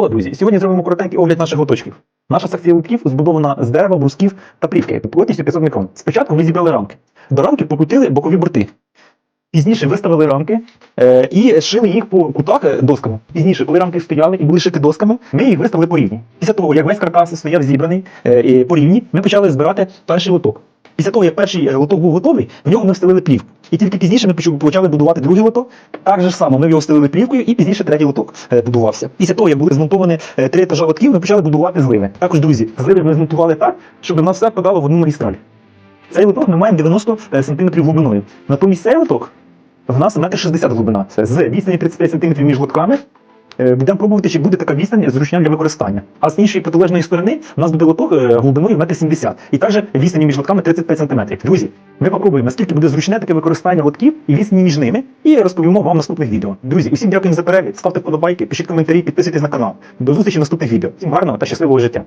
О, друзі, сьогодні зробимо коротенький огляд наших лоточків. Наша секція лотків збудована з дерева, брусків та плівки плотністю 500 мікрон. Спочатку ми зібрали рамки. До рамки покрутили бокові борти. Пізніше виставили рамки е, і шили їх по кутах е, досками. Пізніше, коли рамки стояли і були шити досками, ми їх виставили по рівні. Після того, як весь каркас стояв зібраний е, по рівні, ми почали збирати перший лоток. Після того, як перший е, лоток був готовий, в нього ми встелили плівку. І тільки пізніше ми почали будувати другий лоток. Так же само, ми його стелили плівкою, і пізніше третій лоток е, будувався. Після того, як були змонтовані е, три етажа лотків, ми почали будувати зливи. Також, друзі, зливи ми змонтували так, щоб нас все подало в одну магістраль. Цей лоток ми маємо 90 см глибиною. Натомість цей лоток в нас 1,60 м глибина. Це з відстані 35 см між лотками. Е, Будемо пробувати, чи буде така відстань зручна для використання. А з іншої протилежної сторони у нас буде лоток е, глибиною 1,70 м. І також відстані між лотками 35 см. Друзі, ми попробуємо, наскільки буде зручне таке використання лотків і відстані між ними, і розповімо вам в наступних відео. Друзі, усім дякуємо за перегляд, ставте вподобайки, пишіть коментарі, підписуйтесь на канал. До зустрічі в наступних відео. Всім гарного та щасливого життя!